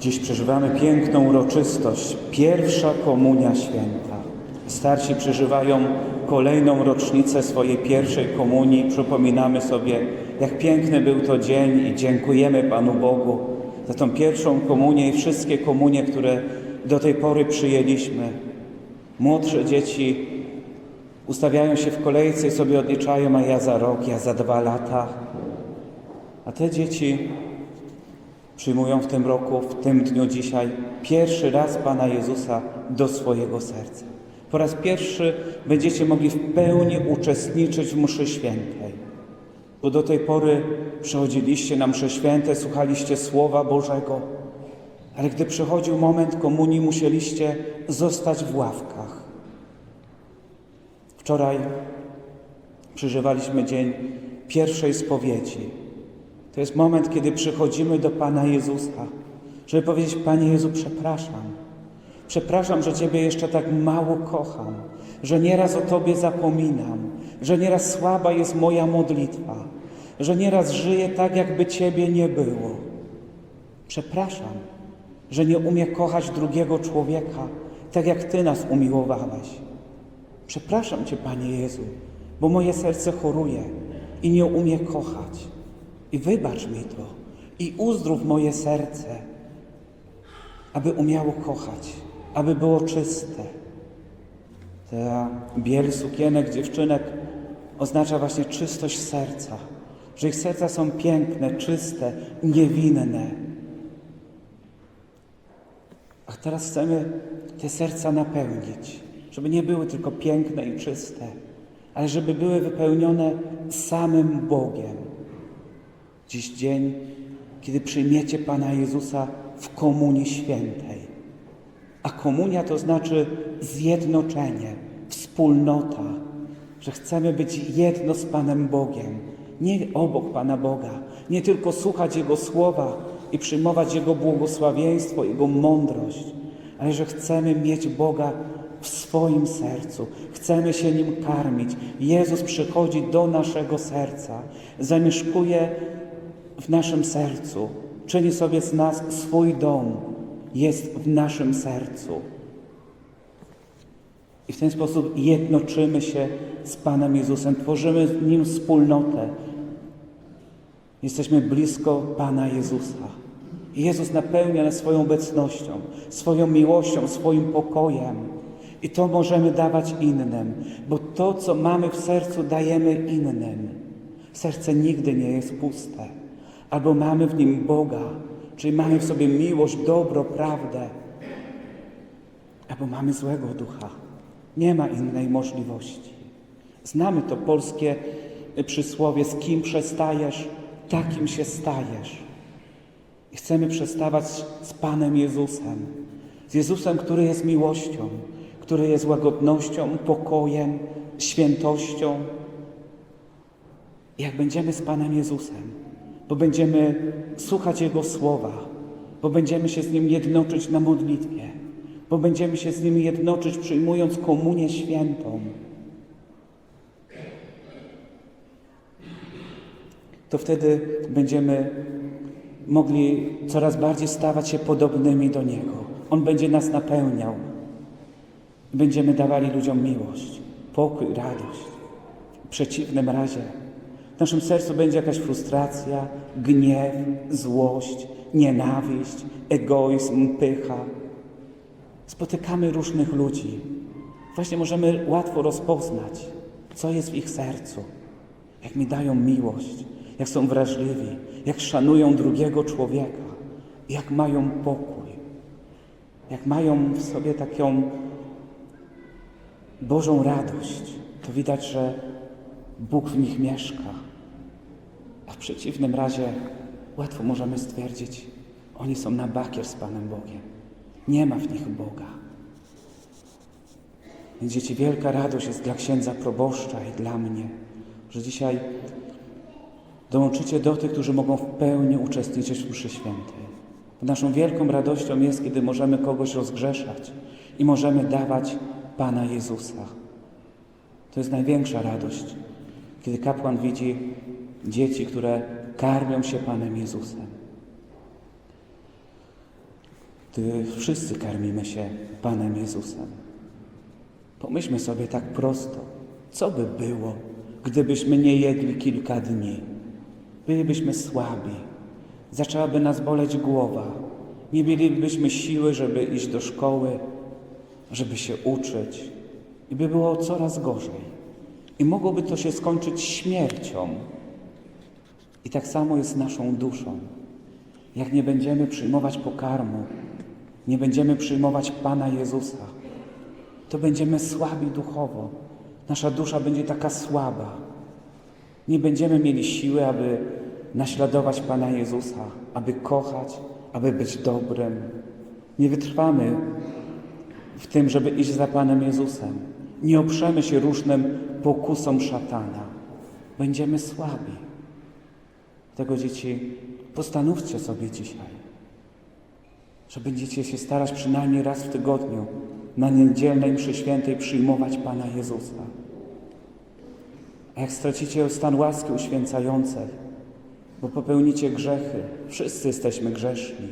Dziś przeżywamy piękną uroczystość, pierwsza komunia święta. Starsi przeżywają kolejną rocznicę swojej pierwszej komunii. Przypominamy sobie, jak piękny był to dzień i dziękujemy Panu Bogu za tą pierwszą komunię i wszystkie komunie, które do tej pory przyjęliśmy. Młodsze dzieci ustawiają się w kolejce i sobie odliczają, a ja za rok, ja za dwa lata. A te dzieci przyjmują w tym roku, w tym dniu dzisiaj pierwszy raz Pana Jezusa do swojego serca. Po raz pierwszy będziecie mogli w pełni uczestniczyć w mszy świętej. Bo do tej pory przychodziliście na msze święte, słuchaliście Słowa Bożego, ale gdy przychodził moment komunii, musieliście zostać w ławkach. Wczoraj przeżywaliśmy dzień pierwszej spowiedzi. To jest moment, kiedy przychodzimy do Pana Jezusa, żeby powiedzieć: Panie Jezu, przepraszam. Przepraszam, że Ciebie jeszcze tak mało kocham, że nieraz o Tobie zapominam, że nieraz słaba jest moja modlitwa, że nieraz żyję tak, jakby Ciebie nie było. Przepraszam, że nie umiem kochać drugiego człowieka tak, jak Ty nas umiłowałeś. Przepraszam Cię, Panie Jezu, bo moje serce choruje i nie umie kochać. I wybacz mi to i uzdrów moje serce, aby umiało kochać, aby było czyste. Ta biel sukienek dziewczynek oznacza właśnie czystość serca, że ich serca są piękne, czyste, niewinne. A teraz chcemy te serca napełnić, żeby nie były tylko piękne i czyste, ale żeby były wypełnione samym Bogiem. Dziś dzień, kiedy przyjmiecie Pana Jezusa w Komunii Świętej. A komunia to znaczy zjednoczenie, wspólnota, że chcemy być jedno z Panem Bogiem, nie obok Pana Boga, nie tylko słuchać Jego słowa i przyjmować Jego błogosławieństwo, Jego mądrość, ale że chcemy mieć Boga w swoim sercu, chcemy się Nim karmić. Jezus przychodzi do naszego serca, zamieszkuje w naszym sercu, czyni sobie z nas swój dom, jest w naszym sercu. I w ten sposób jednoczymy się z Panem Jezusem, tworzymy z Nim wspólnotę. Jesteśmy blisko Pana Jezusa. I Jezus napełnia nas swoją obecnością, swoją miłością, swoim pokojem. I to możemy dawać innym, bo to, co mamy w sercu, dajemy innym. Serce nigdy nie jest puste. Albo mamy w nim Boga, czyli mamy w sobie miłość, dobro, prawdę, albo mamy złego ducha. Nie ma innej możliwości. Znamy to polskie przysłowie: z kim przestajesz, takim się stajesz. I chcemy przestawać z Panem Jezusem, z Jezusem, który jest miłością, który jest łagodnością, pokojem, świętością. I jak będziemy z Panem Jezusem, bo będziemy słuchać Jego słowa, bo będziemy się z Nim jednoczyć na modlitwie, bo będziemy się z Nim jednoczyć przyjmując komunię świętą. To wtedy będziemy mogli coraz bardziej stawać się podobnymi do Niego. On będzie nas napełniał. Będziemy dawali ludziom miłość, pokój, radość. W przeciwnym razie w naszym sercu będzie jakaś frustracja, gniew, złość, nienawiść, egoizm, pycha. Spotykamy różnych ludzi. Właśnie możemy łatwo rozpoznać, co jest w ich sercu. Jak mi dają miłość, jak są wrażliwi, jak szanują drugiego człowieka, jak mają pokój, jak mają w sobie taką Bożą radość. To widać, że Bóg w nich mieszka. A w przeciwnym razie łatwo możemy stwierdzić, oni są na bakier z Panem Bogiem. Nie ma w nich Boga. Więc dzieci, wielka radość jest dla księdza proboszcza i dla mnie, że dzisiaj dołączycie do tych, którzy mogą w pełni uczestniczyć w mszy świętej. Naszą wielką radością jest, kiedy możemy kogoś rozgrzeszać i możemy dawać Pana Jezusa. To jest największa radość, kiedy kapłan widzi dzieci, które karmią się Panem Jezusem. gdy wszyscy karmimy się Panem Jezusem. Pomyślmy sobie tak prosto, co by było, gdybyśmy nie jedli kilka dni? Bylibyśmy słabi, zaczęłaby nas boleć głowa, nie mielibyśmy siły, żeby iść do szkoły, żeby się uczyć i by było coraz gorzej. I mogłoby to się skończyć śmiercią. I tak samo jest z naszą duszą. Jak nie będziemy przyjmować pokarmu, nie będziemy przyjmować Pana Jezusa, to będziemy słabi duchowo. Nasza dusza będzie taka słaba. Nie będziemy mieli siły, aby naśladować Pana Jezusa, aby kochać, aby być dobrym. Nie wytrwamy w tym, żeby iść za Panem Jezusem. Nie oprzemy się różnym pokusom szatana. Będziemy słabi. Tego dzieci postanówcie sobie dzisiaj, że będziecie się starać przynajmniej raz w tygodniu na niedzielnej mszy świętej przyjmować Pana Jezusa. A jak stracicie stan łaski uświęcającej, bo popełnicie grzechy, wszyscy jesteśmy grzeszni,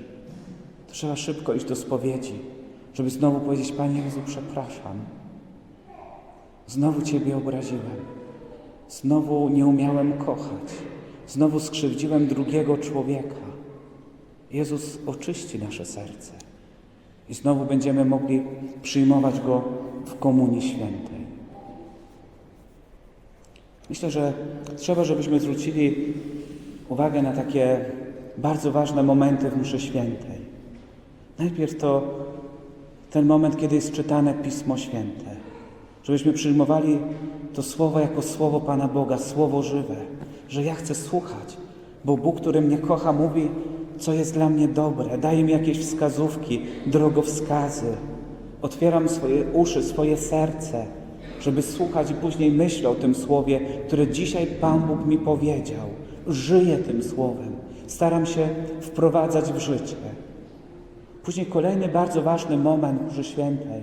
to trzeba szybko iść do spowiedzi, żeby znowu powiedzieć, Panie Jezu, przepraszam. Znowu Ciebie obraziłem. Znowu nie umiałem kochać. Znowu skrzywdziłem drugiego człowieka. Jezus oczyści nasze serce. I znowu będziemy mogli przyjmować Go w Komunii Świętej. Myślę, że trzeba, żebyśmy zwrócili uwagę na takie bardzo ważne momenty w mszy świętej. Najpierw to ten moment, kiedy jest czytane Pismo Święte. Żebyśmy przyjmowali to słowo jako słowo Pana Boga, słowo żywe, że ja chcę słuchać, bo Bóg, który mnie kocha, mówi, co jest dla mnie dobre, daje mi jakieś wskazówki, drogowskazy. Otwieram swoje uszy, swoje serce, żeby słuchać i później myślę o tym słowie, które dzisiaj Pan Bóg mi powiedział. Żyję tym słowem, staram się wprowadzać w życie. Później kolejny bardzo ważny moment mszy świętej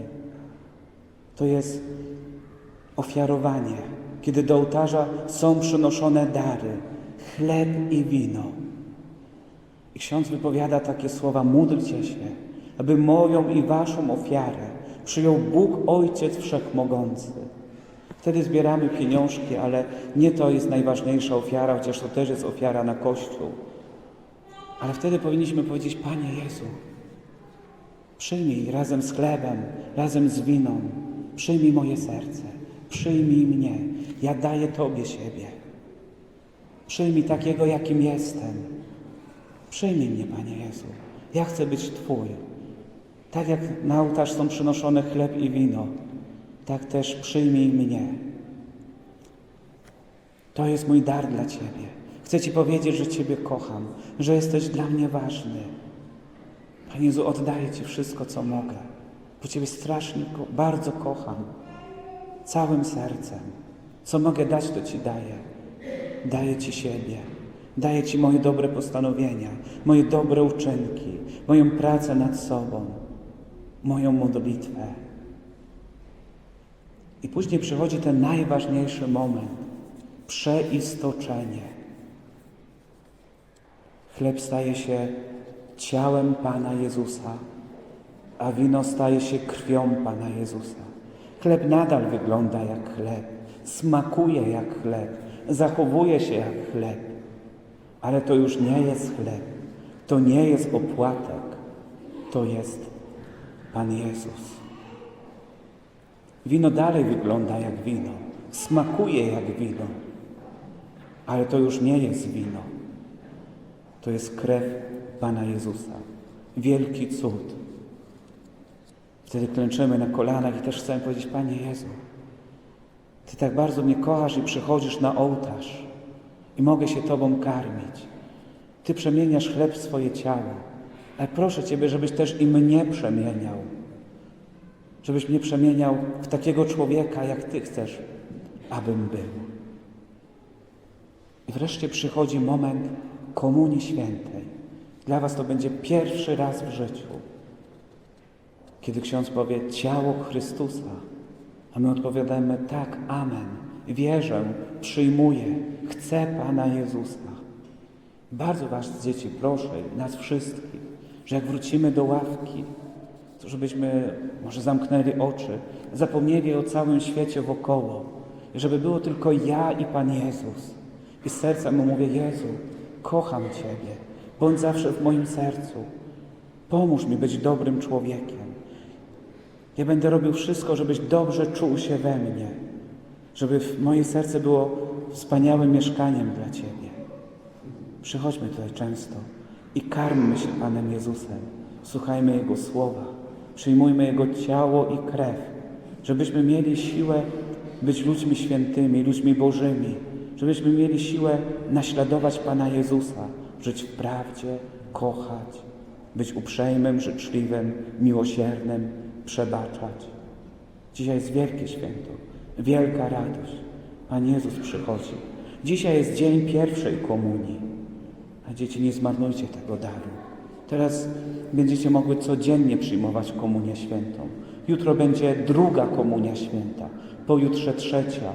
to jest ofiarowanie, kiedy do ołtarza są przynoszone dary, chleb i wino. I ksiądz wypowiada takie słowa: módlcie się, aby moją i waszą ofiarę przyjął Bóg Ojciec Wszechmogący. Wtedy zbieramy pieniążki, ale nie to jest najważniejsza ofiara, chociaż to też jest ofiara na Kościół. Ale wtedy powinniśmy powiedzieć: Panie Jezu, przyjmij razem z chlebem, razem z winą, przyjmij moje serce, przyjmij mnie, ja daję Tobie siebie. Przyjmij takiego, jakim jestem. Przyjmij mnie, Panie Jezu. Ja chcę być Twój. Tak jak na ołtarz są przynoszone chleb i wino, tak też przyjmij mnie. To jest mój dar dla Ciebie. Chcę Ci powiedzieć, że Ciebie kocham, że jesteś dla mnie ważny. Panie Jezu, oddaję Ci wszystko, co mogę, bo Ciebie strasznie, bardzo kocham, całym sercem. Co mogę dać, to Ci daję. Daję Ci siebie. Daję Ci moje dobre postanowienia, moje dobre uczynki, moją pracę nad sobą, moją modlitwę. I później przychodzi ten najważniejszy moment przeistoczenie. Chleb staje się ciałem Pana Jezusa, a wino staje się krwią Pana Jezusa. Chleb nadal wygląda jak chleb, smakuje jak chleb, zachowuje się jak chleb, ale to już nie jest chleb, to nie jest opłatek, to jest Pan Jezus. Wino dalej wygląda jak wino, smakuje jak wino, ale to już nie jest wino. To jest krew Pana Jezusa. Wielki cud. Wtedy klęczymy na kolanach i też chcemy powiedzieć, Panie Jezu, Ty tak bardzo mnie kochasz i przychodzisz na ołtarz i mogę się Tobą karmić. Ty przemieniasz chleb w swoje ciało, ale proszę Ciebie, żebyś też i mnie przemieniał. Żebyś mnie przemieniał w takiego człowieka, jak Ty chcesz, abym był. I wreszcie przychodzi moment Komunii Świętej. Dla Was to będzie pierwszy raz w życiu, kiedy ksiądz powie ciało Chrystusa, a my odpowiadamy tak, amen, wierzę, przyjmuję, chcę Pana Jezusa. Bardzo Was, dzieci, proszę, nas wszystkich, że jak wrócimy do ławki, to żebyśmy może zamknęli oczy, zapomnieli o całym świecie wokoło, żeby było tylko ja i Pan Jezus. I z serca mu mówię, Jezu, kocham Ciebie, bądź zawsze w moim sercu. Pomóż mi być dobrym człowiekiem. Ja będę robił wszystko, żebyś dobrze czuł się we mnie, żeby moje serce było wspaniałym mieszkaniem dla Ciebie. Przychodźmy tutaj często i karmmy się Panem Jezusem. Słuchajmy Jego słowa, przyjmujmy Jego ciało i krew, żebyśmy mieli siłę być ludźmi świętymi, ludźmi bożymi, żebyśmy mieli siłę naśladować Pana Jezusa, żyć w prawdzie, kochać, być uprzejmym, życzliwym, miłosiernym, przebaczać. Dzisiaj jest wielkie święto, wielka radość. Pan Jezus przychodzi. Dzisiaj jest dzień pierwszej komunii. A dzieci, nie zmarnujcie tego daru. Teraz będziecie mogły codziennie przyjmować komunię świętą. Jutro będzie druga komunia święta, pojutrze trzecia.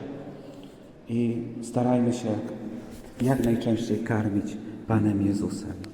I starajmy się jak najczęściej karmić Panem Jezusem.